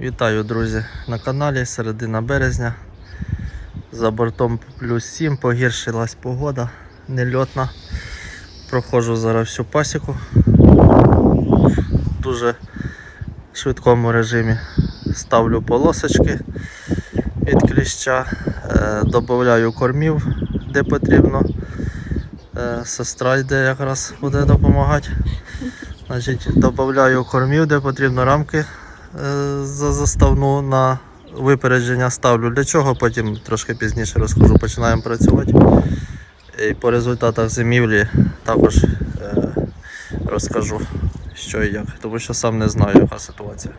Вітаю, друзі, на каналі середина березня. За бортом плюс 7, погіршилась погода, нельотна. Проходжу зараз всю пасіку в дуже швидкому режимі. Ставлю полосочки від кліща, е, додаю кормів, де потрібно. Е, Сестра йде якраз буде допомагати. Значить, додаю кормів, де потрібно рамки за заставну на випередження ставлю. Для чого потім трошки пізніше розкажу, починаємо працювати. І по результатах зимівлі також е, розкажу, що і як, тому що сам не знаю, яка ситуація.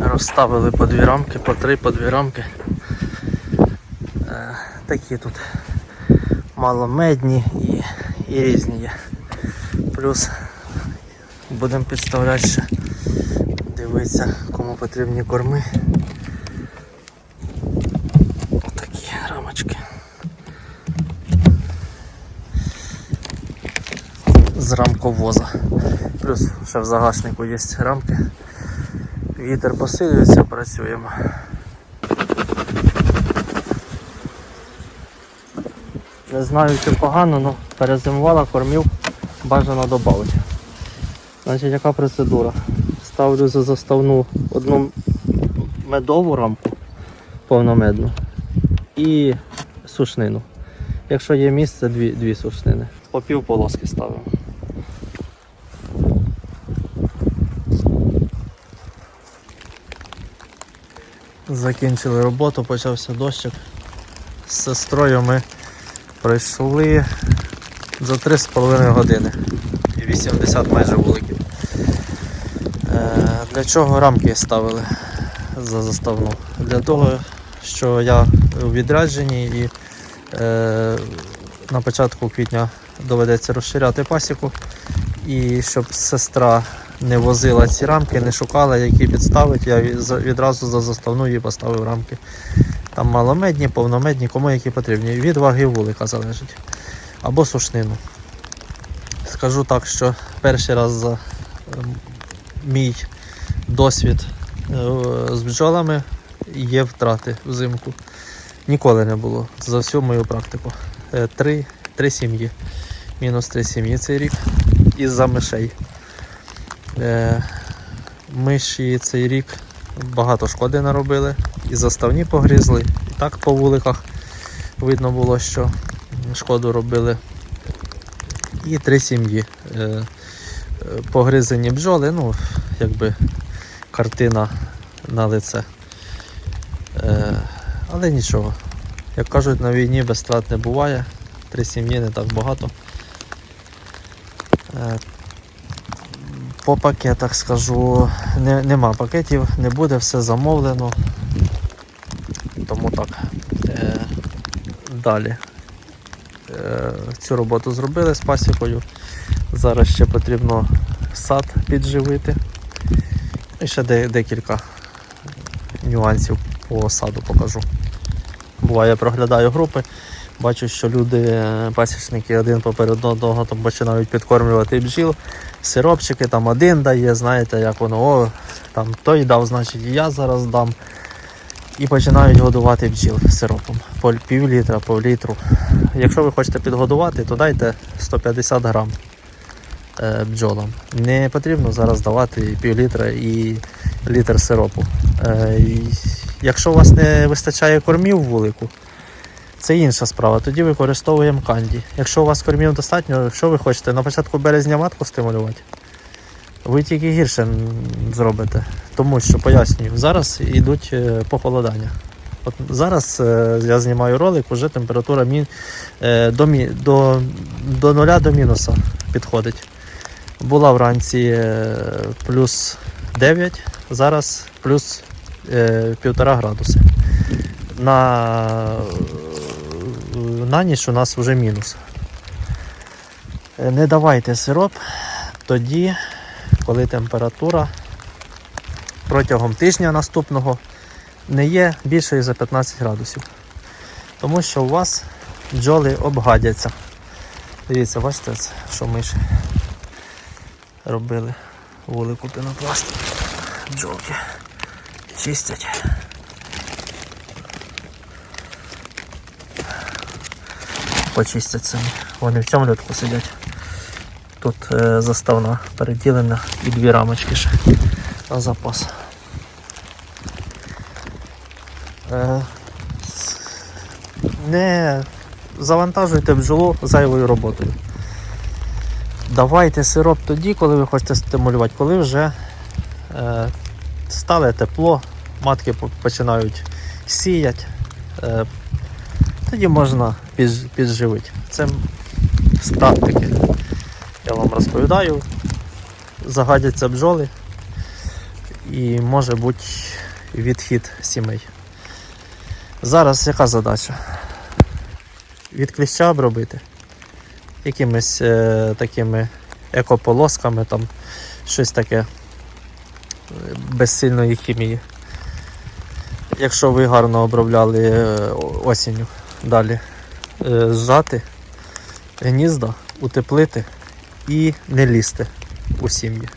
Розставили по дві рамки, по три, по дві рамки. Е, такі тут маломедні і, і різні є. Плюс будемо підставляти ще, дивитися, кому потрібні корми. Отакі рамочки. З рамковоза. Плюс ще в загашнику є рамки. Вітер посилюється, працюємо. Не знаю, чи погано, але перезимувала кормів бажано додати. Значить, яка процедура? Ставлю за заставну одну медову рамку повномедну і сушнину. Якщо є місце, дві, дві сушнини. По пів полоски ставимо. Закінчили роботу, почався дощик. З сестрою ми пройшли за 3,5 години. І 80 майже вуликів. Для чого рамки ставили за заставну? Для того, що я у відрядженні і е, на початку квітня доведеться розширяти пасіку. І щоб сестра не возила ці рамки, не шукала, які підставити, я відразу за заставну їй поставив рамки. Там маломедні, повномедні, кому які потрібні. Від ваги вулика залежить. Або сушнину. Скажу так, що перший раз за ем, мій досвід е, з бджолами є втрати взимку. Ніколи не було за всю мою практику. Е, Три, три сім'ї. Мінус три сім'ї цей рік із-за мишей. Е, Миші цей рік багато шкоди наробили. І заставні погрізли, і так по вуликах видно було, що шкоду робили. І три сім'ї. Погризені бджоли, ну, якби картина на лице. Е, Але нічого. Як кажуть, на війні без втрат не буває. Три сім'ї не так багато. Е, По пакетах скажу, не, нема пакетів, не буде, все замовлено. Тому так. Е, далі. Е, цю роботу зробили з пасікою. Зараз ще потрібно сад підживити. І ще де, декілька нюансів по саду покажу. Буває, проглядаю групи, бачу, що люди, е, пасічники один поперед одного там починають підкормлювати бджіл, сиропчики там один дає, знаєте, як воно, о, там той дав, значить і я зараз дам. І починають годувати бджіл сиропом. По пів літра, по літру. Якщо ви хочете підгодувати, то дайте 150 грам бджолам. Не потрібно зараз давати пів літра і літр сиропу. Е, якщо у вас не вистачає кормів вулику, це інша справа. Тоді використовуємо канді. Якщо у вас кормів достатньо, що ви хочете? На початку березня матку стимулювати? Ви тільки гірше зробите. Тому що пояснюю, зараз йдуть е, похолодання. От зараз е, я знімаю ролик, вже температура мін, е, до, до, до нуля до мінуса підходить. Була вранці е, плюс 9, зараз плюс е, 1,5 градуси. На, е, на ніч у нас вже мінус. Е, Не давайте сироп тоді, коли температура протягом тижня наступного не є більшою за 15 градусів. Тому що у вас бджоли обгадяться. Дивіться, бачите, що миші робили вулику пінопласт. бджолки чистять. Почистять самі. Вони в цьому льотку сидять. Тут е, заставна переділена і дві рамочки ще на запас. Е, не завантажуйте бджолу зайвою роботою. Давайте сироп тоді, коли ви хочете стимулювати, коли вже е, стане тепло, матки починають сіяти, е, тоді можна підж- підживити. Це з практики. Я вам розповідаю, загадяться бджоли і може бути відхід сімей. Зараз яка задача? Від кліща обробити якимись е, такими екополосками, там щось таке е, без сильної хімії. Якщо ви гарно обробляли е, осінню, далі е, зжати гнізда, утеплити і не лізти у сім'ї.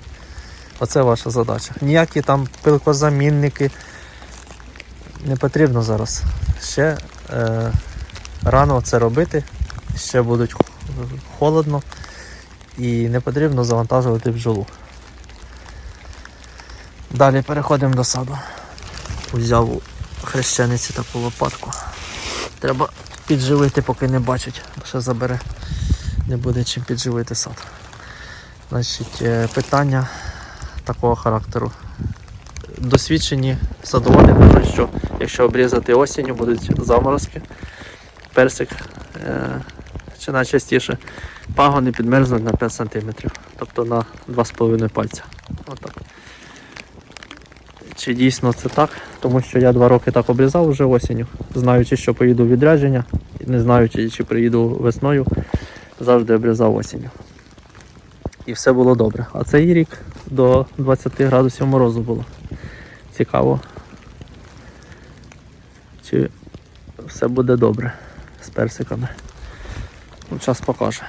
Оце ваша задача. Ніякі там пилкозамінники не потрібно зараз. Ще е, рано це робити, ще будуть холодно і не потрібно завантажувати бджолу. Далі переходимо до саду. Взяв у хрещениці таку лопатку. Треба підживити, поки не бачить, бо ще забере. Не буде чим підживити сад. Значить, е, питання такого характеру. Досвідчені садоводи кажуть, що якщо обрізати осінню, будуть заморозки, персик е, чи найчастіше пагони підмерзнуть на 5 см, тобто на 2,5 пальця. Отак. Чи дійсно це так? Тому що я два роки так обрізав вже осінню, знаючи, що поїду відрядження, і не знаючи, чи приїду весною, завжди обрізав осінню. І все було добре. А цей рік до 20 градусів морозу було. Цікаво. Чи все буде добре з персиками. Ну, час покаже.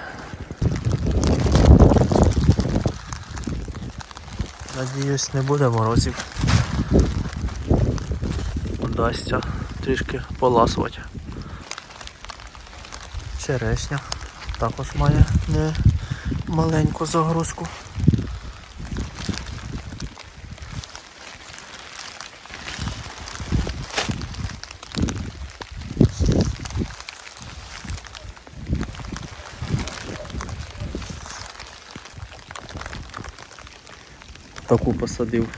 Надіюсь, не буде морозів. Удасться трішки поласувати. Черешня також має не маленьку загрузку. Таку посадив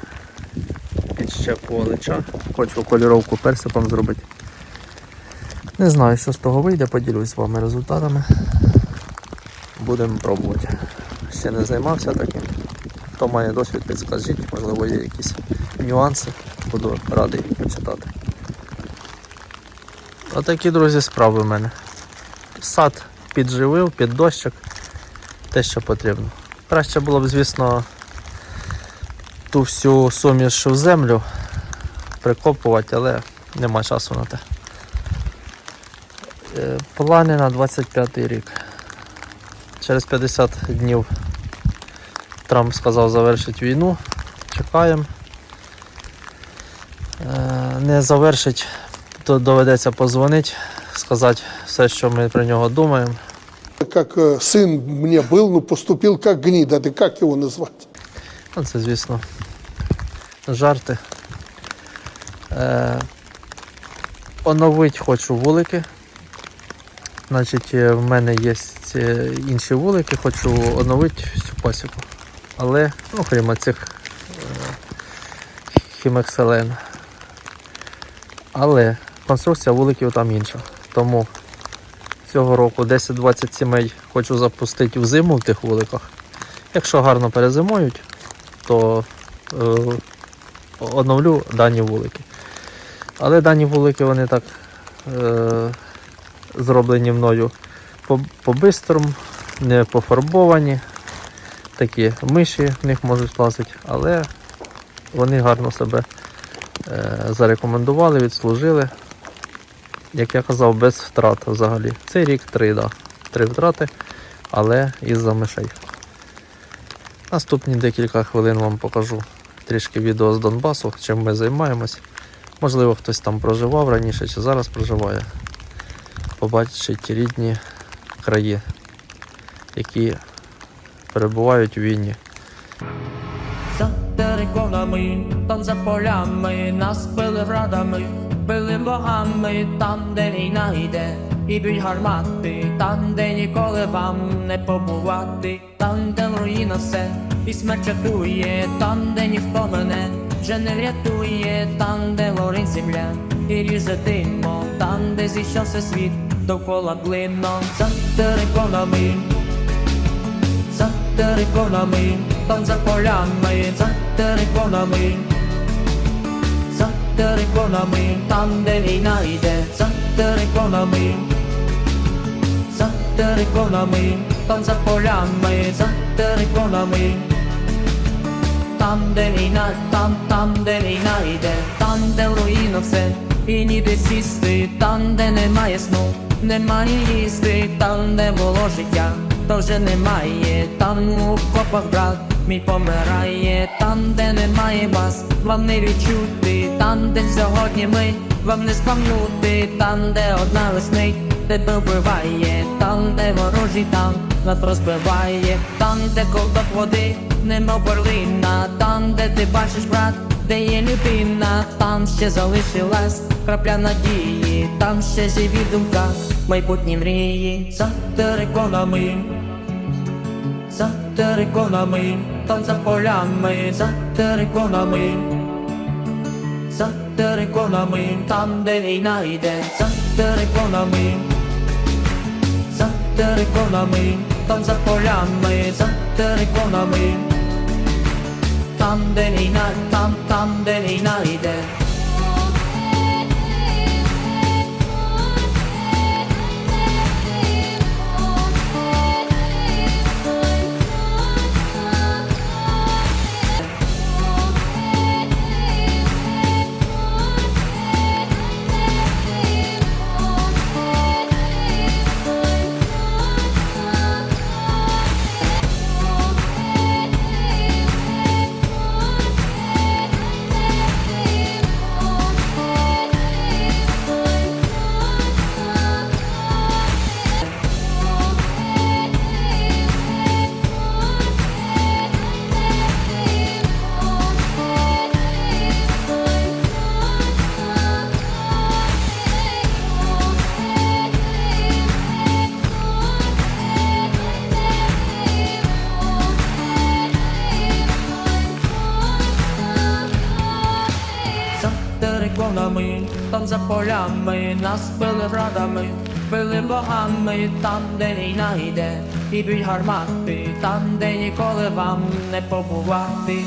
під щепу олича. Хочу кольоровку персиком зробити. Не знаю, що з того вийде, поділюсь з вами результатами. Будемо пробувати. Ще не займався таким. Хто має досвід, підскажіть, можливо, є якісь нюанси. Буду радий почитати. Отакі, друзі, справи в мене. Сад підживив, під дощик, те, що потрібно. Краще було б, звісно, ту всю суміш в землю прикопувати, але нема часу на те. Е, Плани на 25 рік. Через 50 днів Трамп сказав завершить війну. Чекаємо. Е, Не завершить, то доведеться позвонити, сказати все, що ми про нього думаємо. Как э, сын мне был, ну поступил как гнида, да как его назвать? Ну, це, звісно, жарти. Е, оновить хочу вулики. Значить, е, в мене є е, інші вулики, хочу оновити всю пасіку. Але, ну, крім цих е, хімекселен. Але конструкція вуликів там інша. Тому цього року 10-20 сімей хочу запустити в зиму в тих вуликах. Якщо гарно перезимують, то е, оновлю дані вулики. Але дані вулики вони так е, зроблені мною по- по-бистрому, не пофарбовані. Такі миші в них можуть лазити, але вони гарно себе е, зарекомендували, відслужили. Як я казав, без втрат взагалі. Цей рік три, да. три втрати, але із-за мишей. Наступні декілька хвилин вам покажу трішки відео з Донбасу, чим ми займаємось. Можливо, хтось там проживав раніше чи зараз проживає. Побачить рідні краї, які перебувають у війні. За териконами, там за полями, нас били градами, били богами, там, де війна йде, і б'ють гармати, там, де ніколи вам не побувати, там, де руїна все, і смерть чатує, там, де ніхто мене вже не врятує, там, де горить земля, і ріже димо, там, де зійшовся світ, довкола блином, за териконами. За териконами, там за полями, за териконами, за териконами, там де війна йде, за териконами, за териконами, там за полями, за териконами, там де війна, там, там де війна йде, там де в руїну все, і ніде сісти, там де немає сну, немає їсти, там де було життя, то вже немає, там у копах брат мій помирає, там де немає вас, вам не відчути, там де сьогодні ми, вам не спамнути, там де одна веснить, тебе вбиває, там де ворожий там нас розбиває, там де ковток води, немов перлина, там де ти бачиш брат, де є людина, там ще залишилась крапля надії, там ще живі думка, майбутні мрії, за териконами, за териконами, там за полями, за териконами. За териконами, там де війна йде, за териконами, за териконами, там за полями, за териконами, там де війна, там, там де війна йде. Полями, нас били градами, били богами, там, де війна йде, і бій гармати, там, де ніколи вам не побувати,